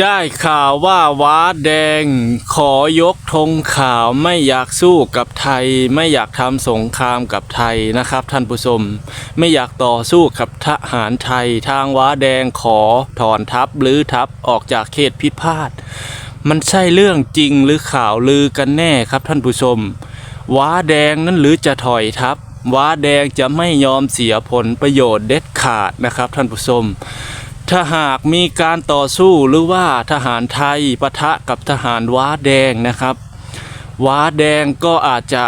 ได้ข่าวว่าว้าแดง ขอยกธงขาวไม่อยากสู้กับไทย ไม่อยากทำสงครามกับไทยนะครับ ท่านผู้ชมไม่อยากต่อสู้กับทหารไทย ทางว้าแดงขอถอนทัพหรือทัพออกจากเขตพิพาทมันใช่เรื่องจริงหรือข่าวลือกันแน่ครับท่านผู้ชมว้าแดงนั้นหรือจะถอยทัพว้าแดงจะไม่ยอมเสียผลประโยชน์เด็ดขาดนะครับ ท่านผู้ชม ถ้าหากมีการต่อสู้หรือว่าทหารไทยปะทะกับทหารว้าแดงนะครับ ว้าแดงก็อาจจะ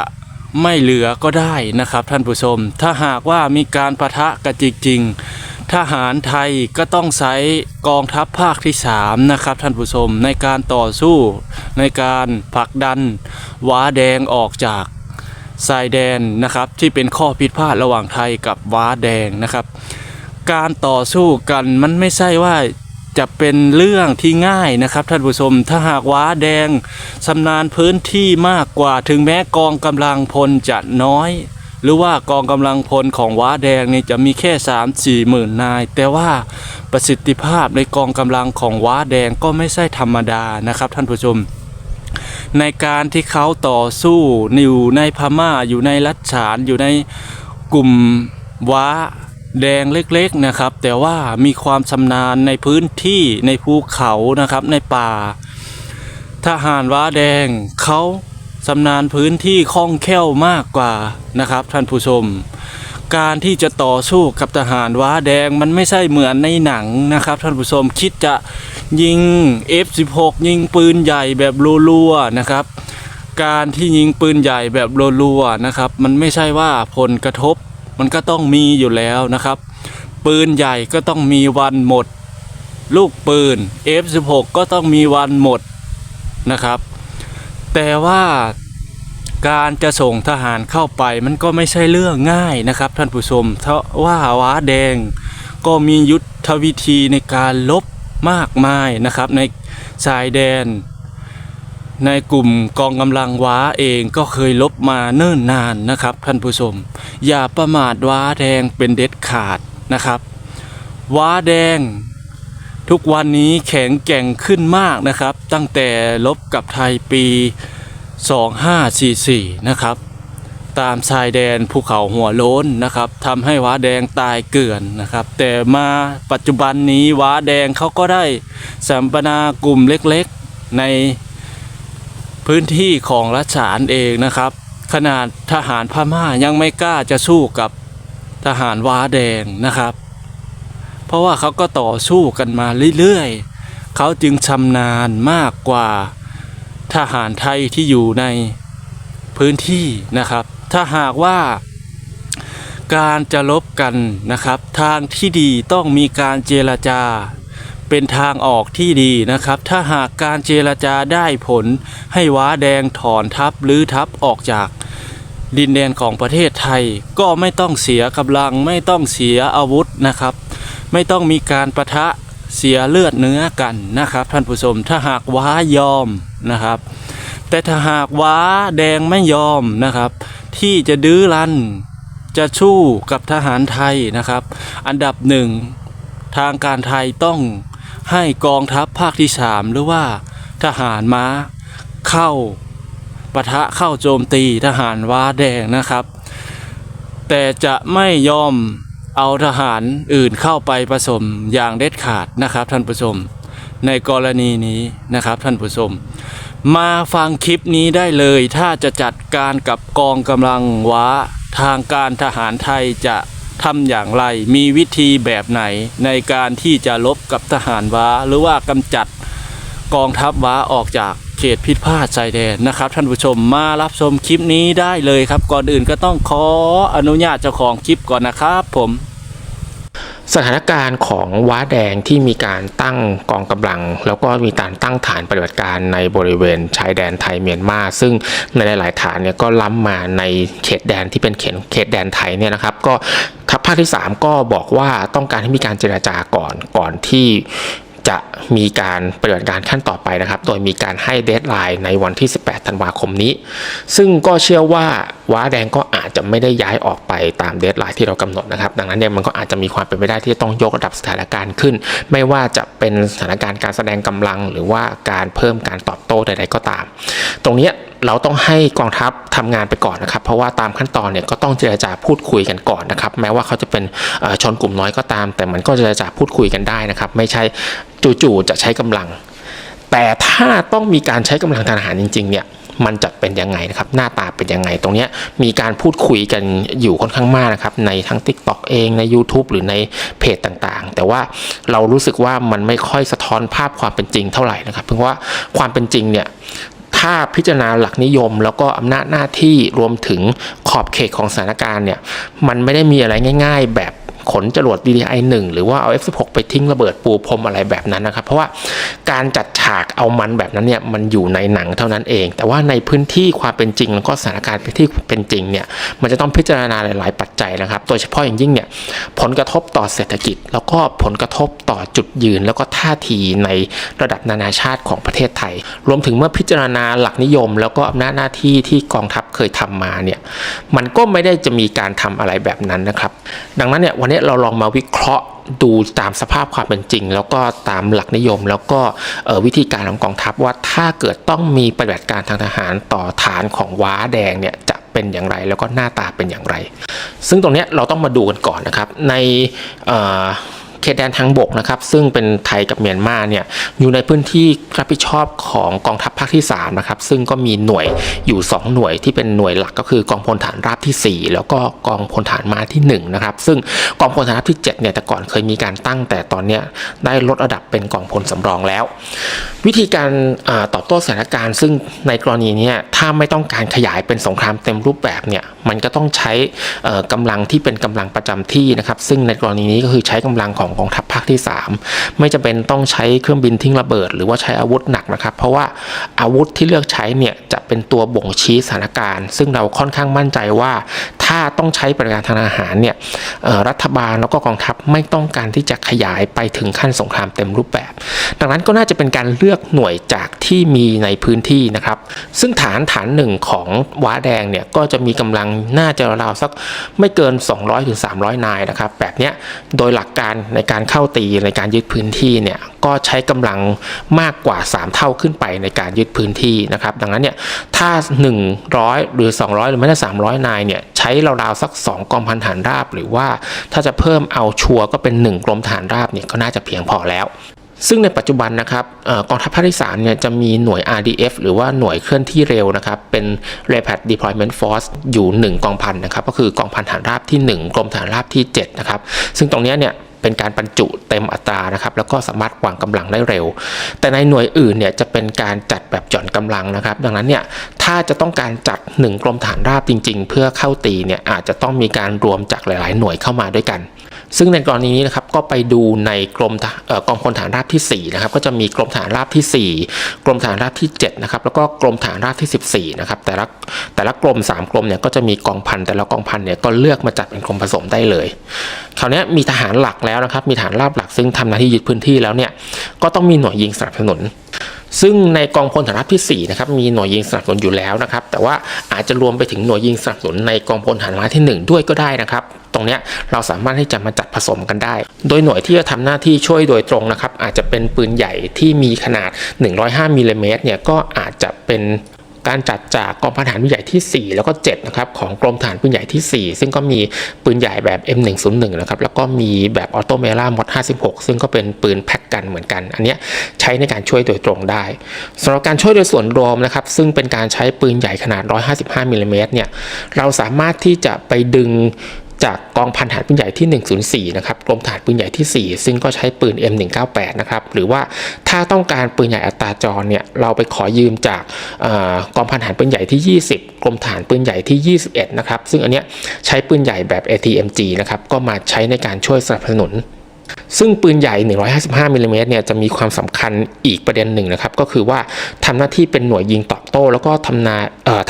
ไม่เหลือก็ได้นะครับ ท่านผู้ชม ถ้าหากว่ามีการปะทะกันจริงๆทหารไทยก็ต้องใช้กองทัพภาคที่ 3 นะครับ ท่านผู้ชมในการต่อสู้ในการผลักดันว้าแดงออกจากชายแดนนะครับ ที่เป็นข้อพิพาทระหว่างไทยกับว้าแดงนะครับ การต่อสู้กันมันไม่ใช่ว่าจะเป็นเรื่องที่ง่ายนะครับท่านผู้ชมถ้าหากว้าแดงชำนาญพื้นที่มากกว่าถึงแม้กองกำลังพลจะน้อย หรือว่ากองกำลังพลของว้าแดงนี่จะมีแค่ 3 4หมื่นนาย แต่ว่าประสิทธิภาพในกองกำลังของว้าแดงก็ไม่ใช่ธรรมดานะครับท่านผู้ชม ในการที่เขาต่อสู้อยู่ในพม่าอยู่ในรัชฉานอยู่ในกลุ่มว้า แดงเล็กๆนะครับ แต่ว่ามีความชำนาญในพื้นที่ในภูเขานะครับในป่า ทหารว้าแดงเขาชำนาญพื้นที่คล่องแคล่วมากกว่านะครับ ท่านผู้ชม การที่จะต่อสู้กับทหารว้าแดงมันไม่ใช่เหมือนในหนังนะครับ ท่านผู้ชมคิดจะยิง F16 ยิงปืนใหญ่แบบรัวๆนะครับการที่ยิงปืนใหญ่แบบรัวๆนะครับ มันไม่ใช่ว่าผลกระทบ มันก็ต้องมีอยู่แล้วนะครับ ปืนใหญ่ก็ต้องมีวันหมด ลูกปืน F16 ก็ต้องมีวันหมดนะครับ แต่ว่าการจะส่งทหารเข้าไปมันก็ไม่ใช่เรื่องง่ายนะครับท่านผู้ชมเพราะว่าว้าแดงก็มียุทธวิธีในการลบมากมายนะครับในชายแดน ในกลุ่มกองกำลังว้าเองก็เคยลบมาเนิ่นนานนะครับ ท่านผู้ชม อย่าประมาทว้าแดงเป็นเด็ดขาดนะครับ ว้าแดง ทุกวันนี้แข็งแกร่งขึ้นมากนะครับ ตั้งแต่ลบกับไทยปี 2544 นะครับ ตามชายแดนภูเขาหัวโล้นนะครับทำให้ว้าแดงตายเกลื่อนนะครับ แต่มาปัจจุบันนี้ว้าแดงเขาก็ได้สัมปนากลุ่มเล็กๆใน พื้นที่ของรัชานเองนะครับ ขนาดทหารพม่ายังไม่กล้าจะสู้กับทหารว้าแดงนะครับ เพราะว่าเขาก็ต่อสู้กันมาเรื่อยๆเขาจึงชำนาญมากกว่าทหารไทยที่อยู่ในพื้นที่นะครับ ถ้าหากว่าการจะลบกันนะครับ ทางที่ดีต้องมีการเจรจา เป็นทางออกที่ดีนะครับ ถ้าหากการเจรจาได้ผลให้ว้าแดงถอนทัพหรือทัพออกจากดินแดนของประเทศไทยก็ไม่ต้องเสียกำลังไม่ต้องเสียอาวุธนะครับ ไม่ต้องมีการประทะเสียเลือดเนื้อกันนะครับ ท่านผู้ชมถ้าหากว้ายอมนะครับ แต่ถ้าหากว้าแดงไม่ยอมนะครับ ที่จะดื้อรั้นจะสู้กับทหารไทยนะครับ อันดับหนึ่งทางการไทยต้อง ให้กองทัพภาคที่สามหรือว่าทหารม้าเข้าปะทะเข้าโจมตีทหารว้าแดงนะครับ แต่จะไม่ยอมเอาทหารอื่นเข้าไปผสมอย่างเด็ดขาดนะครับท่านผู้ชม ในกรณีนี้นะครับท่านผู้ชม มาฟังคลิปนี้ได้เลยถ้าจะจัดการกับกองกำลังว้าทางการทหารไทยจะ ทำอย่างไร มีวิธีแบบไหนในการที่จะลบกับทหารว้า หรือว่ากำจัดกองทัพว้าออกจากเขตพิพาทชายแดนนะครับ ท่านผู้ชมมารับชมคลิปนี้ได้เลยครับ ก่อนอื่นก็ต้องขออนุญาตเจ้าของคลิปก่อนนะครับผม สถานการณ์ของว้าแดงที่มีการตั้งกองกำลัง แล้วก็มีการตั้งฐานปฏิบัติการในบริเวณชายแดนไทยเมียนมา ซึ่งในหลาย ๆ ฐานเนี่ยก็ล้ำมาในเขตแดนที่เป็นเขตเขตแดนไทยเนี่ยนะครับ ก็ทัพภาคที่ 3 ก็บอกว่าต้องการให้มีการเจราจาก่อนก่อนที่ จะมีการปฏิบัติการขั้นต่อไปนะครับ โดยมีการให้เดทไลน์ในวันที่ 18 ธันวาคมนี้ ซึ่งก็เชื่อว่าว้าแดงก็อาจจะไม่ได้ย้ายออกไปตามเดทไลน์ที่เรากำหนดนะครับ ดังนั้นเนี่ยมันก็อาจจะมีความเป็นไปได้ที่จะต้องยกระดับสถานการณ์ขึ้น ไม่ว่าจะเป็นสถานการณ์การแสดงกำลัง หรือว่าการเพิ่มการตอบโต้ใด ๆ ก็ตาม ตรงนี้เราต้องให้กองทัพทำงานไปก่อนนะครับ เพราะว่าตามขั้นตอนเนี่ยก็ต้องเจรจาพูดคุยกันก่อนนะครับ แม้ว่าเขาจะเป็นชนกลุ่มน้อยก็ตาม แต่มันก็เจรจาพูดคุยกันได้นะครับ ไม่ใช่จู่ๆจะใช้กำลัง แต่ถ้าต้องมีการใช้กำลังทางทหารจริงๆเนี่ยมันจะเป็นยังไงนะครับ หน้าตาเป็นยังไงตรงนี้มีการพูดคุยกันอยู่ค่อนข้างมากนะครับ ในทั้ง TikTok เองใน YouTube หรือในเพจต่างๆ แต่ว่าเรารู้สึกว่ามันไม่ค่อยสะท้อนภาพความเป็นจริงเท่าไหร่นะครับ เพราะว่าความเป็นจริงเนี่ย ถ้าพิจารณาหลักนิยม แล้วก็อำนาจหน้าที่รวมถึงขอบเขตของสถานการณ์เนี่ยมันไม่ได้มีอะไรง่าย ๆ แบบขนจรวด DDI 1 หรือว่าเอา F16 ไปทิ้งระเบิดปูพรมอะไรแบบนั้นนะครับ เพราะว่าการจัดฉากเอามันแบบนั้นเนี่ยมันอยู่ในหนังเท่านั้นเอง แต่ว่าในพื้นที่ความเป็นจริงแล้วก็สถานการณ์ที่เป็นจริงเนี่ยมันจะต้องพิจารณาหลาย ๆ ปัจจัยนะครับ โดยเฉพาะอย่างยิ่งเนี่ยผลกระทบต่อเศรษฐกิจ แล้วก็ผลกระทบต่อจุดยืน แล้วก็ท่าทีในระดับนานาชาติของประเทศไทย รวมถึงเมื่อพิจารณาหลักนิยม แล้วก็อำนาจหน้าที่ที่กองทัพเคยทำมาเนี่ยมันก็ไม่ได้จะมีการทำอะไรแบบนั้นนะครับ ดังนั้นเนี่ยวันนี้เราลองมาวิเคราะห์ดูตามสภาพความเป็นจริง แล้วก็ตามหลักนิยม แล้วก็วิธีการของกองทัพว่าถ้าเกิดต้องมีปฏิบัติการทางทหารต่อฐานของว้าแดงเนี่ยจะเป็นอย่างไรแล้วก็หน้าตาเป็นอย่างไร ซึ่งตรงนี้เราต้องมาดูกันก่อนนะครับใน เเขตแดนทางบกนะครับ ซึ่งเป็นไทยกับเมียนมาเนี่ยอยู่ในพื้นที่รับผิดชอบของกองทัพภาคที่3นะครับซึ่งก็มีหน่วยอยู่ 2 หน่วยที่เป็นหน่วยหลักก็คือกองพลฐานราบที่ 4 แล้วก็กองพลฐานมาที่1นะครับซึ่งกองพลฐานราบที่7เนี่ยแต่ก่อนเคยมีการตั้งแต่ตอนนี้ได้ลดระดับเป็นกองพลสำรองแล้ว วิธีการอตอบโต้สถานการณ์ ซึ่งในกรณีนี้ถ้าไม่ต้องการขยายเป็นสงครามเต็มรูปแบบเนี่ยมันก็ต้องใช้เอ่อกำลังที่เป็นกำลังประจำที่นะครับซึ่งในกรณีนี้ก็คือใช้กำลังของกองทัพภาคที่ 3 ไม่จำเป็นต้องใช้เครื่องบินทิ้งระเบิด หรือว่าใช้อาวุธหนักนะครับ เพราะว่าอาวุธที่เลือกใช้เนี่ยจะเป็นตัวบ่งชี้สถานการณ์ ซึ่งเราค่อนข้างมั่นใจว่า ถ้าต้องใช้ปฏิบัติการทางอาหารเนี่ยรัฐบาลแล้วก็กองทัพไม่ต้องการที่จะขยายไปถึงขั้นสงครามเต็มรูปแบบ ดังนั้นก็น่าจะเป็นการเลือกหน่วยจาก ที่มีในพื้นที่นะครับ ซึ่งฐานฐานหนึ่งของว้าแดงเนี่ยก็จะมีกำลังน่าจะราวๆสักไม่เกิน200ถึง300 นายนะครับ แบบเนี้ยโดยหลักการในการเข้าตีในการยึดพื้นที่เนี่ยก็ใช้กำลังมากกว่า 3 เท่าขึ้นไปในการยึดพื้นที่นะครับ ดังนั้นเนี่ยถ้า 100 หรือ 200 หรือไม่ได้300 นายเนี่ยใช้ราวๆสัก 2กองพันฐานราบ หรือว่าถ้าจะเพิ่มเอาชัวร์ก็เป็น 1กรมฐานราบเนี่ยก็น่าจะเพียงพอแล้ว ซึ่งในปัจจุบันนะครับอกองทัพภาคที่3เนี่ยจะมีหน่วย RDF หรือว่าหน่วยเคลื่อนที่เร็วนะครับเป็น Rapid Deployment Force อยู่ 1 กองพันนะครับก็คือกองพันฐานราบที่ 1 กรมฐานราบที่ 7 นะครับ ซึ่งตรงนี้เนี่ยเป็นการบรรจุเต็มอัตรานะครับแล้วก็สามารถวางกำลังได้เร็ว แต่ในหน่วยอื่นเนี่ยจะเป็นการจัดแบบหย่อนกำลังนะครับ ดังนั้นเนี่ยถ้าจะต้องการจัด 1 กรมฐานราบจริง ๆ เพื่อเข้าตีเนี่ยอาจจะต้องมีการรวมจากหลาย ๆ หน่วยเข้ามาด้วยกัน ซึ่งในกรณีนี้นะครับก็ไปดูในกรมออกองพลฐานราบที่4นะครับก็จะมีกรมฐานราบที่ 4 กรมฐานราบที่7นะครับแล้วก็กรมฐานราบที่ 14นะครับแต่ละแต่ละกรม 3 กรมเนี่ยก็จะมีกองพันแต่ละกองพันเนี่ยก็เลือกมาจัดเป็นกรมผสมได้เลย คราวนี้มีทหารหลักแล้วนะครับมีฐานราบหลักซึ่งทำหน้าที่ยึดพื้นที่แล้วเนี่ยก็ต้องมีหน่วยยิงสนับสนุนซึ่งในกองพลฐานราบที่4นะครับมีหน่วยยิงสนับสนุนอยู่แล้วนะครับ แต่ว่าอาจจะรวมไปถึงหน่วยยิงสนับสนุนในกองพลฐานม้าที่ 1 ด้วยก็ได้นะครับ ตรงนี้เราสามารถที่จะมาจัดผสมกันได้ โดยหน่วยที่จะทำหน้าที่ช่วยโดยตรงนะครับ อาจจะเป็นปืนใหญ่ที่มีขนาด 105มิลลิเมตรเนี่ยก็อาจจะเป็นการจัดจากกองพันฐานปืนใหญ่ที่ 4 แล้วก็7นะครับของกรมฐานปืนใหญ่ที่ 4 ซึ่งก็มีปืนใหญ่แบบ M101 นะครับแล้วก็มีแบบออโตเมล่ามอด56 ซึ่งก็เป็นปืนแพ็กกันเหมือนกัน อันนี้ใช้ในการช่วยโดยตรงได้สำหรับการช่วยโดยส่วนรวมนะครับซึ่งเป็นการใช้ปืนใหญ่ขนาด 155มิลลิเมตรเนี่ยเราสามารถที่จะไปดึง จากกองพันฐานปืนใหญ่ที่ 104 นะครับกรมฐานปืนใหญ่ที่ 4 ซึ่งก็ใช้ปืน M198 นะครับ หรือว่าถ้าต้องการปืนใหญ่อัตราจรเนี่ย เราไปขอยืมจากอกองพันฐานปืนใหญ่ที่ 20 กรมฐานปืนใหญ่ที่ 21 นะครับ ซึ่งอันเนี้ยใช้ปืนใหญ่แบบ ATMG นะครับ ก็มาใช้ในการช่วยสนับสนุน ซึ่งปืนใหญ่ 155มิลลิเมตรเนี่ยจะมีความสำคัญอีกประเด็นหนึ่งนะครับ ก็คือว่าทำหน้าที่เป็นหน่วยยิงตอบโต้ แล้วก็ทำนา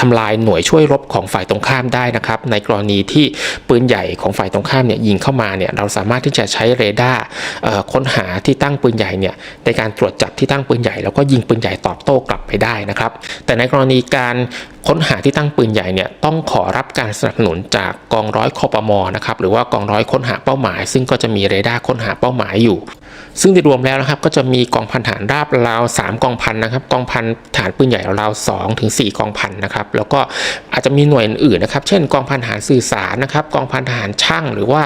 ทำลายหน่วยช่วยรบของฝ่ายตรงข้ามได้นะครับ ในกรณีที่ปืนใหญ่ของฝ่ายตรงข้ามเนี่ยยิงเข้ามาเนี่ยเราสามารถที่จะใช้เรดาร์ค้นหาที่ตั้งปืนใหญ่เนี่ยในการตรวจจับที่ตั้งปืนใหญ่ แล้วก็ยิงปืนใหญ่ตอบโต้กลับไปได้นะครับ แต่ในกรณีการค้นหาที่ตั้งปืนใหญ่เนี่ยต้องขอรับการสนับสนุนจากกองร้อยคอปมนะครับหรือว่ากองร้อยค้นหาเป้าหมาย ซึ่งก็จะมีเรดาร์ค้นหาเป้าหมายอยู่ ซึ่งโดยรวมแล้วนะครับก็จะมีกองพันฐานราบราว3กองพันนะครับกองพันฐานปืนใหญ่ราว2ถึง4กองพันนะครับแล้วก็อาจจะมีหน่วยอื่นนะครับ เช่น กองพันฐานสื่อสารนะครับกองพันทหารช่าง หรือว่า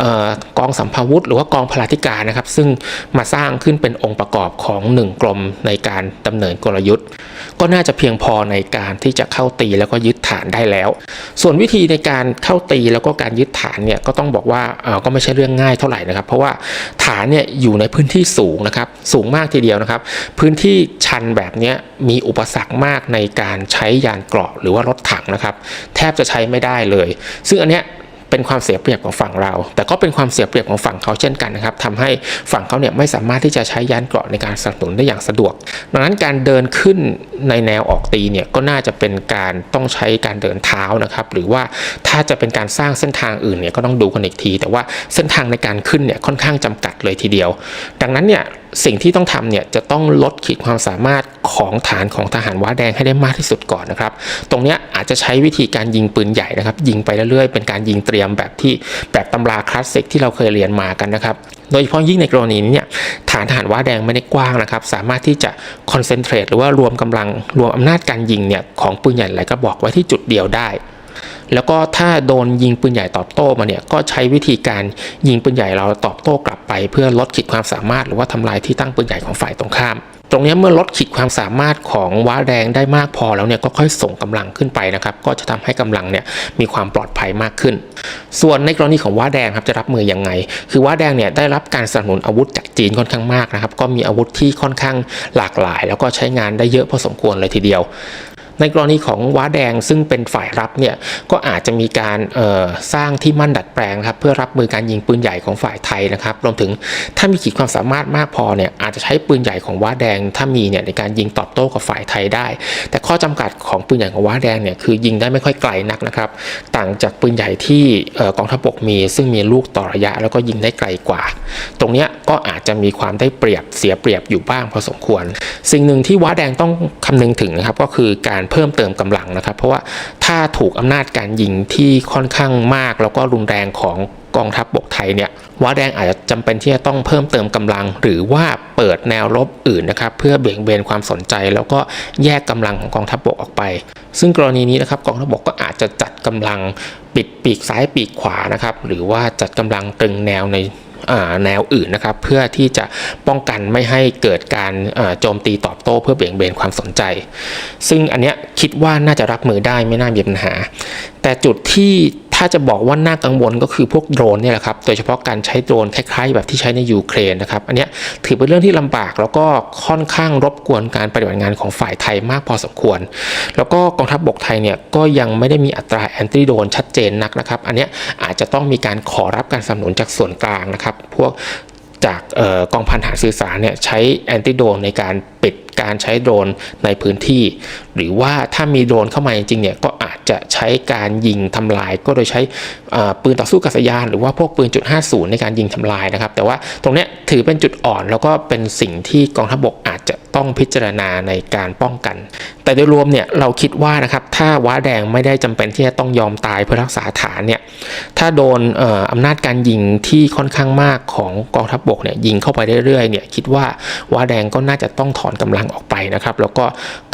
ออกองสัมภาวุธ หรือว่ากองพลาธิการนะครับ ซึ่งมาสร้างขึ้นเป็นองค์ประกอบของ 1 กรมในการดำเนินกลยุทธ์ ก็น่าจะเพียงพอในการที่จะเข้าตีแล้วก็ยึดฐานได้แล้ว ส่วนวิธีในการเข้าตีแล้วก็การยึดฐานเนี่ยก็ต้องบอกว่าเออก็ไม่ใช่เรื่องง่ายเท่าไหร่นะครับ เพราะว่าฐานเนี่ยอยู่ในพื้นที่สูงนะครับ สูงมากทีเดียวนะครับ พื้นที่ชันแบบนี้มีอุปสรรคมากในการใช้ยานเกราะหรือว่ารถถังนะครับ แทบจะใช้ไม่ได้เลย ซึ่งอันเนี้ย เป็นความเสียเปรียบของฝั่งเรา แต่ก็เป็นความเสียเปรียบของฝั่งเขาเช่นกันนะครับทำให้ฝั่งเขาเนี่ยไม่สามารถที่จะใช้ยานเกราะในการสนับสนุนได้อย่างสะดวก ดังนั้นการเดินขึ้นในแนวออกตีเนี่ยก็น่าจะเป็นการต้องใช้การเดินเท้านะครับ หรือว่าถ้าจะเป็นการสร้างเส้นทางอื่นเนี่ยก็ต้องดูกันอีกที แต่ว่าเส้นทางในการขึ้นเนี่ยค่อนข้างจำกัดเลยทีเดียว ดังนั้นเนี่ย สิ่งที่ต้องทำเนี่ยจะต้องลดขีดความสามารถของฐานของทหารว้าแดงให้ได้มากที่สุดก่อนนะครับ ตรงเนี้ยอาจจะใช้วิธีการยิงปืนใหญ่นะครับ ยิงไปเรื่อยๆ เป็นการยิงเตรียมแบบที่แบบตำราคลาสสิกที่เราเคยเรียนมากันนะครับ โดยเฉพาะยิ่งในกรณีนี้เนี่ยฐานทหารว้าแดงไม่ได้กว้างนะครับ สามารถที่จะคอนเซนเทรตหรือว่ารวมกำลังรวมอำนาจการยิงเนี่ยของปืนใหญ่หลายกระบอกไว้ที่จุดเดียวได้ แล้วก็ถ้าโดนยิงปืนใหญ่ตอบโต้มาเนี่ยก็ใช้วิธีการยิงปืนใหญ่เราตอบโต้กลับไป เพื่อลดขีดความสามารถ หรือว่าทำลายที่ตั้งปืนใหญ่ของฝ่ายตรงข้ามตรงนี้เมื่อลดขีดความสามารถของว้าแดงได้มากพอแล้วเนี่ยก็ค่อยส่งกำลังขึ้นไปนะครับ ก็จะทำให้กำลังเนี่ยมีความปลอดภัยมากขึ้น ส่วนในกรณีของว้าแดงครับจะรับมือยังไง คือว้าแดงเนี่ยได้รับการสนับสนุนอาวุธจากจีนค่อนข้างมากนะครับ ก็มีอาวุธที่ค่อนข้างหลากหลาย แล้วก็ใช้งานได้เยอะพอสมควรเลยทีเดียว ในกรณีของว้าแดงซึ่งเป็นฝ่ายรับเนี่ยก็อาจจะมีการออสร้างที่มั่นดัดแปลงครับเพื่อรับมือการยิงปืนใหญ่ของฝ่ายไทยนะครับ รวมถึงถ้ามีขีดความสามารถมากพอเนี่ยอาจจะใช้ปืนใหญ่ของว้าแดง ถ้ามีเนี่ยในการยิงตอบโต้กับฝ่ายไทยได้ แต่ข้อจำกัดของปืนใหญ่ของว้าแดงเนี่ยคือยิงได้ไม่ค่อยไกลนักนะครับ ต่างจากปืนใหญ่ที่ออกองทัพบกมี ซึ่งมีลูกต่อระยะ แล้วก็ยิงได้ไกลกว่า ตรงนี้ก็อาจจะมีความได้เปรียบเสียเปรียบอยู่บ้างพอสมควร สิ่งหนึ่งที่ว้าแดงต้องคำนึงถึงนะครับก็คือการเพิ่มเติมกำลังนะครับ เพราะว่าถ้าถูกอำนาจการยิงที่ค่อนข้างมาก แล้วก็รุนแรงของกองทัพบกไทยเนี่ยว้าแดงอาจจะจำเป็นที่จะต้องเพิ่มเติมกำลัง หรือว่าเปิดแนวรบอื่นนะครับเพื่อเบี่ยงเบนความสนใจ แล้วก็แยกกำลังของกองทัพบกออกไป ซึ่งกรณีนี้นะครับกองทัพบกก็อาจจะจัดกำลังปิดปีกซ้ายปีกขวานะครับหรือว่าจัดกำลังตึงแนวใน แนวอื่นนะครับ เพื่อที่จะป้องกันไม่ให้เกิดการโจมตีตอบโต้เพื่อเบี่ยงเบนความสนใจ ซึ่งอันเนี้ยคิดว่าน่าจะรับมือได้ไม่น่ามีปัญหา แต่จุดที่ ถ้าจะบอกว่าน่ากังวลก็คือพวกโดรนเนี่ยแหละครับ โดยเฉพาะการใช้โดรนคล้ายๆ แบบที่ใช้ในยูเครนนะครับ อันนี้ถือเป็นเรื่องที่ลำบากแล้วก็ค่อนข้างรบกวนการปฏิบัติงานของฝ่ายไทยมากพอสมควร แล้วก็กองทัพบบกไทยเนี่ยก็ยังไม่ได้มีอัตราแอนตี้โดรนชัดเจนนักนะครับ อันนี้อาจจะต้องมีการขอรับการสนับสนุนจากส่วนกลางนะครับ พวกจากออกองพันฐานสื่อสารเนี่ยใช้แอนติโดรนในการปิด การใช้โดรนในพื้นที่ หรือว่าถ้ามีโดรนเข้ามาจริงเนี่ยก็อาจจะใช้การยิงทำลาย ก็โดยใช้ปืนต่อสู้กัษยาน หรือว่าพวกปืนจุด50 ในการยิงทำลายนะครับ แต่ว่าตรงนี้ถือเป็นจุดอ่อนแล้วก็เป็นสิ่งที่กองทัพบกอาจจะต้องพิจารณาในการป้องกัน แต่โดยรวมเนี่ยเราคิดว่านะครับถ้าว้าแดงไม่ได้จำเป็นที่จะต้องยอมตายเพื่อรักษาฐานเนี่ยถ้าโดนอออำนาจการยิงที่ค่อนข้างมากของกองทัพบกเนี่ยยิงเข้าไปเรื่อยๆเนี่ยคิดว่าว้าแดงก็น่าจะต้องถอนกำลังออกไปนะครับ แล้วก็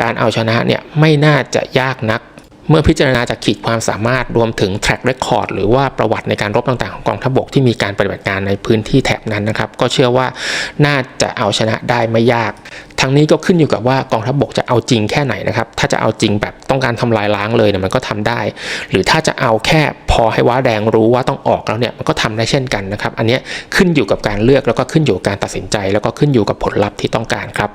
การเอาชนะเนี่ยไม่น่าจะยากนัก เมื่อพิจารณาจากขีดความสามารถรวมถึง track record หรือว่าประวัติในการรบต่างๆของกองทัพบกที่มีการปฏิบัติการในพื้นที่แถบนั้นนะครับ ก็เชื่อว่าน่าจะเอาชนะได้ไม่ยากทั้งนี้ก็ขึ้นอยู่กับว่ากองทัพบกจะเอาจริงแค่ไหนนะครับ ถ้าจะเอาจริงแบบต้องการทำลายล้างเลยเนี่ยมันก็ทำได้ หรือถ้าจะเอาแค่พอให้ว้าแดงรู้ว่าต้องออกแล้วเนี่ยมันก็ทำได้เช่นกันนะครับ อันนี้ขึ้นอยู่กับการเลือกแล้วก็ขึ้นอยู่กับการตัดสินใจ แล้วก็ขึ้นอยู่กับผลลัพธ์ที่ต้องการครับ